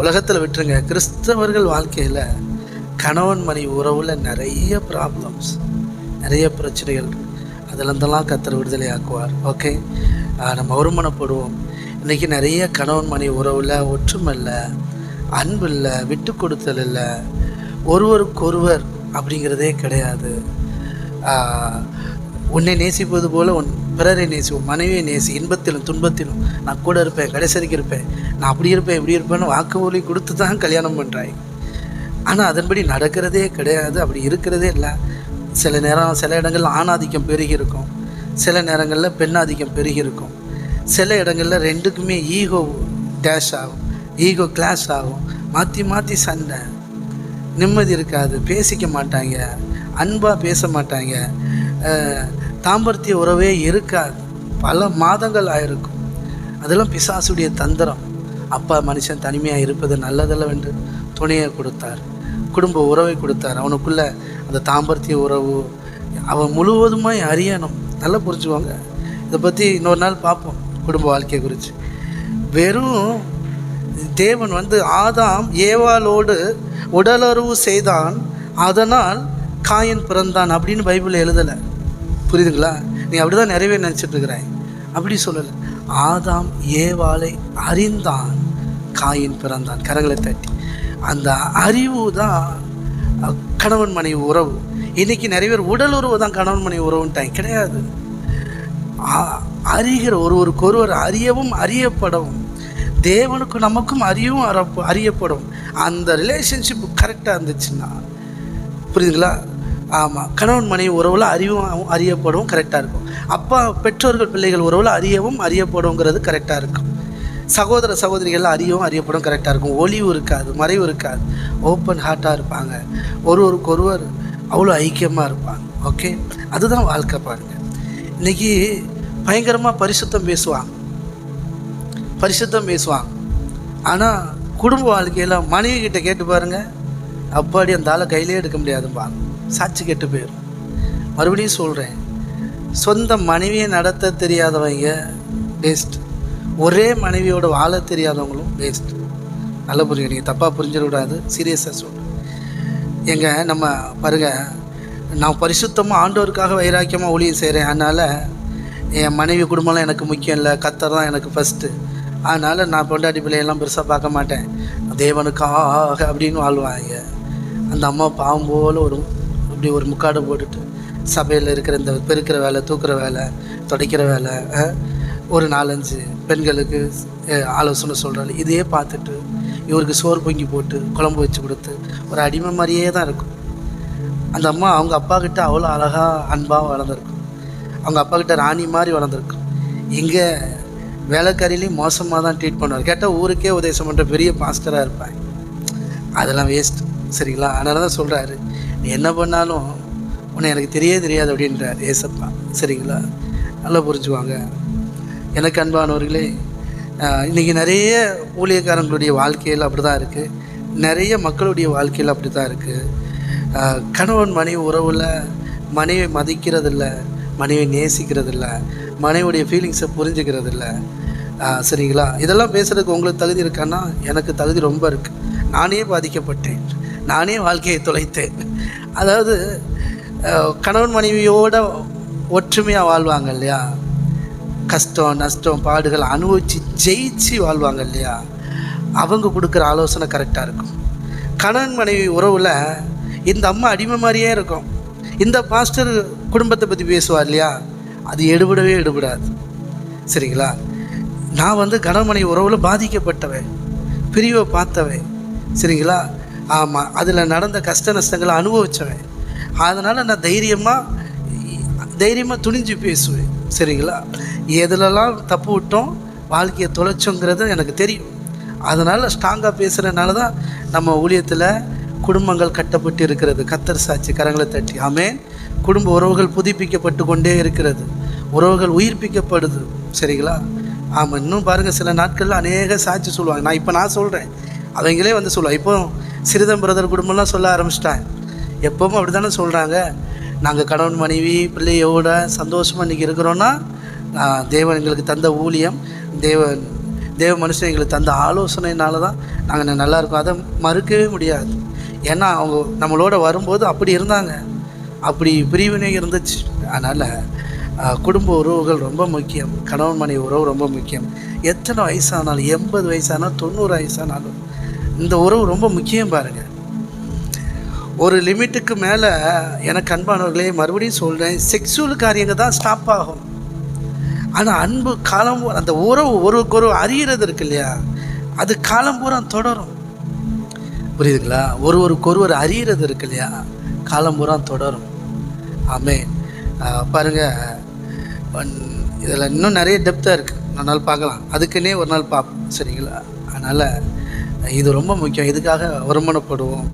உலகத்தில் விட்டுருங்க. கிறிஸ்தவர்கள் வாழ்க்கையில் கணவன் மணி உறவில் நிறைய ப்ராப்ளம்ஸ் நிறைய பிரச்சனைகள். இருக்கு. அதிலிருந்தெல்லாம் கத்தர் விடுதலை ஆக்குவார். ஓகே நம்ம ஒருமனப்படுவோம். இன்றைக்கி நிறைய கணவன் மணி உறவில் ஒற்றுமை இல்லை அன்பு இல்லை விட்டு கொடுத்தல் இல்லை ஒருவருக்கொருவர் அப்படிங்கிறதே கிடையாது. உன்னை நேசிப்பது போல் உன் பிறரை நேசி உன் மனைவியை நேசி இன்பத்திலும் துன்பத்திலும் நான் கூட இருப்பேன் கடைசி வரைக்கும் இருப்பேன். நான் அப்படி இருப்பேன் இப்படி இருப்பேன்னு வாக்குமொழி கொடுத்து தான் கல்யாணம் பண்ணுறாய் ஆனால் அதன்படி நடக்கிறதே கிடையாது அப்படி இருக்கிறதே இல்லை. சில நேரம் சில இடங்களில் ஆணாதிக்கம் பெருகி இருக்கும். சில நேரங்களில் பெண்ணாதிக்கம் பெருகி இருக்கும். சில இடங்களில் ரெண்டுக்குமே ஈகோ டேஷ் ஆகும். ஈகோ கிளாஷ் ஆகும். மாற்றி மாற்றி சண்டை. நிம்மதி இருக்காது பேசிக்க மாட்டாங்க அன்பாக பேச மாட்டாங்க. தாம்பர்த்திய உறவே இருக்காது. பல மாதங்கள் ஆயிருக்கும். அதெல்லாம் பிசாசுடைய தந்திரம். அப்பா மனுஷன் தனிமையாக இருப்பது நல்லதல்ல என்று துணையை கொடுத்தார். குடும்ப உறவை கொடுத்தார். அவனுக்குள்ள அந்த தாம்பர்த்திய உறவு அவன் முழுவதுமாய் அறியணும். நல்லா புரிஞ்சுவாங்க இதை பற்றி இன்னொரு நாள் பார்ப்போம் குடும்ப வாழ்க்கையை குறித்து வெறும் தேவன் வந்து ஆதாம் ஏவாளோடு உடலுறவு செய்தான். அதனால் காயன் பிறந்தான் அப்படின்னு பைபிளில் எழுதலை. புரியுதுங்களா? நீ அப்படிதான் நிறைவே நினச்சிட்டுருக்குறேன் அப்படி சொல்லலை. ஆதாம் ஏவாளை அறிந்தான். காயின் பிறந்தான். கரங்களை தட்டி. அந்த அறிவு தான் கணவன் மனைவி உறவு. இன்னைக்கு நிறைய பேர் உடல் உறவு தான் கணவன் மனைவி உறவுன்ட்டாங்க. கிடையாது. ஆ- அறிகிற ஒருவருக்கு ஒருவர் அறியவும் அறியப்படவும் தேவனுக்கு நமக்கும் அறியவும் அறப்ப- அறியப்படும். அந்த ரிலேஷன்ஷிப் கரெக்டாக இருந்துச்சுன்னா புரியுதுங்களா? ஆமாம் கணவன் மனைவி உறவில் அறிவும் அறியப்படவும் கரெக்டாக இருக்கும். அப்பா பெற்றோர்கள் பிள்ளைகள் உறவில் அறியவும் அறியப்படுங்கிறது கரெக்டாக இருக்கும். சகோதர சகோதரிகள் அறியவும் அறியப்படும் கரெக்டாக இருக்கும். ஒளிவு இருக்காது மறைவு இருக்காது. ஓப்பன் ஹார்ட்டாக இருப்பாங்க. ஒருவருக்கு ஒருவர் அவ்வளோ ஐக்கியமாக இருப்பாங்க. ஓகே அதுதான் வாழ்க்கை பாருங்க. இன்னைக்கு பயங்கரமாக பரிசுத்தம் பேசுவாங்க. பரிசுத்தம் பேசுவாங்க. ஆனால் குடும்ப வாழ்க்கையில் மனைவி கிட்ட கேட்டு பாருங்கள் அப்பாடி அந்த ஆளை கையிலே எடுக்க முடியாதும்பாங்க. சாட்சி கெட்டு போயிடும் மறுபடியும் சொல்கிறேன் சொந்த மனைவியை நடத்த தெரியாதவங்க வேஸ்ட் ஒரே மனைவியோட வாழ தெரியாதவங்களும் வேஸ்ட் நல்லா புரியுங்க நீங்கள் தப்பாக புரிஞ்சிடக்கூடாது சீரியஸாக சொல்கிறேன் எங்க நம்ம பாருங்கள் நான் பரிசுத்தமாக ஆண்டவருக்காக வைராக்கியமாக ஊழியம் செய்கிறேன் அதனால் என் மனைவி குடும்பம்லாம் எனக்கு முக்கியம் இல்லை கத்தர் தான் எனக்கு ஃபஸ்ட்டு அதனால் நான் பொண்டாட்டி பிள்ளையெல்லாம் பெருசாக பார்க்க மாட்டேன். தேவனுக்காக அப்படின்னு வாழ்வாங்க. அந்த அம்மா பாவம் போல் ஒரு இப்படி ஒரு முக்காடு போட்டுட்டு சபையில் இருக்கிற இந்த பெருக்கிற வேலை தூக்குற வேலை துடைக்கிற வேலை ஒரு நாலஞ்சு பெண்களுக்கு ஆலோசனை சொல்கிறாள் இதையே பார்த்துட்டு இவருக்கு சோறு பொங்கி போட்டு குழம்பு வச்சு கொடுத்து ஒரு அடிமை மாதிரியே தான் இருக்கும். அந்த அம்மா அவங்க அப்பா கிட்ட அவ்வளோ அழகாக அன்பாக வளர்ந்துருக்கும் அவங்க அப்பா கிட்ட ராணி மாதிரி வளர்ந்துருக்கும் இங்கே வேலைக்காரிலையும் மோசமாக தான் ட்ரீட் பண்ணுவார். கேட்டால் ஊருக்கே உதேசம் பண்ணுற பெரிய பாஸ்டராக இருப்பாங்க அதெல்லாம் வேஸ்ட் சரிங்களா? அதனால தான் சொல்கிறாரு நீ என்ன பண்ணாலும் உன்னை எனக்கு தெரியவே தெரியாது அப்படின்றார் ஏசப்பா. சரிங்களா? நல்லா புரிஞ்சுவாங்க எனக்கு அன்பானவர்களே இன்றைக்கி நிறைய ஊழியக்காரங்களுடைய வாழ்க்கையில் அப்படி தான் இருக்குது நிறைய மக்களுடைய வாழ்க்கையில் அப்படி தான் இருக்குது கணவன் மனைவி உறவில் மனைவி மதிக்கிறதில்ல மனைவி நேசிக்கிறதில்ல மனைவியுடைய ஃபீலிங்ஸை புரிஞ்சுக்கிறதில்ல. சரிங்களா? இதெல்லாம் பேசுகிறதுக்கு உங்களுக்கு தகுதி இருக்கான்னா எனக்கு தகுதி ரொம்ப இருக்குது நானே பாதிக்கப்பட்டேன். நானே வாழ்க்கையை தொலைத்தேன். அதாவது கணவன் மனைவியோட ஒற்றுமையாக வாழ்வாங்க இல்லையா? கஷ்டம் நஷ்டம் பாடுகள் அனுபவித்து ஜெயிச்சு வாழ்வாங்க இல்லையா? அவங்க கொடுக்குற ஆலோசனை கரெக்டாக இருக்கும். கணவன் மனைவி உறவில் இந்த அம்மா அடிமை மாதிரியே இருக்கும். இந்த பாஸ்டர் குடும்பத்தை பற்றி பேசுவார் இல்லையா? அது எடுபடவே எடுபடாது. சரிங்களா? நான் வந்து கணவன் மனைவி உறவில் பாதிக்கப்பட்டவன் பிரிவை பார்த்தவன். சரிங்களா? ஆமாம் அதில் நடந்த கஷ்ட நஷ்டங்களை அனுபவித்தவன் அதனால் நான் தைரியமாக தைரியமாக துணிஞ்சு பேசுவேன் சரிங்களா? எதுலலாம் தப்பு விட்டோம் வாழ்க்கையை தொலைச்சோங்கிறது எனக்கு தெரியும். அதனால் ஸ்ட்ராங்காக பேசுகிறனால தான் நம்ம ஊழியத்தில் குடும்பங்கள் கட்டப்பட்டு இருக்கிறது. கத்தர் சாட்சி கரங்களை தட்டி. ஆமேன். குடும்ப உறவுகள் புதுப்பிக்கப்பட்டு கொண்டே இருக்கிறது. உறவுகள் உயிர்ப்பிக்கப்படுது சரிங்களா? ஆமாம் இன்னும் பாருங்கள் சில நாட்களில் அநேக சாட்சி சொல்லுவாங்க. நான் இப்போ நான் சொல்கிறேன் அவங்களே வந்து சொல்லுவாங்க. இப்போ சிறிதம் பிரதர் குடும்பம்லாம் சொல்ல ஆரம்பிச்சிட்டாங்க. எப்பவும் அப்படி தானே சொல்கிறாங்க நாங்கள் கணவன் மனைவி பிள்ளையோட சந்தோஷமாக இன்றைக்கி இருக்கிறோன்னா தேவன் எங்களுக்கு தந்த ஊழியம் தேவன் தேவ மனுஷன் எங்களுக்கு தந்த ஆலோசனைனால தான் நாங்கள் நல்லா இருக்கோம். அதை மறுக்கவே முடியாது. ஏன்னா அவங்க நம்மளோட வரும்போது அப்படி இருந்தாங்க. அப்படி பிரிவினை இருந்துச்சு. அதனால் குடும்ப உறவுகள் ரொம்ப முக்கியம். கணவன் மனைவி உறவு ரொம்ப முக்கியம். எத்தனை வயசானாலும் எண்பது வயசானாலும் தொண்ணூறு வயசானாலும் இந்த உறவு ரொம்ப முக்கியம் பாருங்கள் ஒரு லிமிட்டுக்கு மேலே எனக்கு அன்பானவர்களே மறுபடியும் சொல்கிறேன் செக்ஸுவல் காரியங்கள் தான் ஸ்டாப் ஆகும். ஆனால் அன்பு காலம் அந்த உறவு ஒருவருக்கு ஒரு அறிகிறது இருக்கு இல்லையா? அது காலம் பூரா தொடரும். புரியுதுங்களா? ஒருவருக்கு ஒருவர் அறிகிறது இருக்கு இல்லையா? காலம் பூரா தொடரும். ஆமே பாருங்கள் இதில் இன்னும் நிறைய டெப்த்தாக இருக்குது ஒரு நாள் பார்க்கலாம். அதுக்குன்னே ஒரு நாள் பார்ப்போம். சரிங்களா? அதனால் இது ரொம்ப முக்கியம். இதுக்காக வருமானப்படுவோம்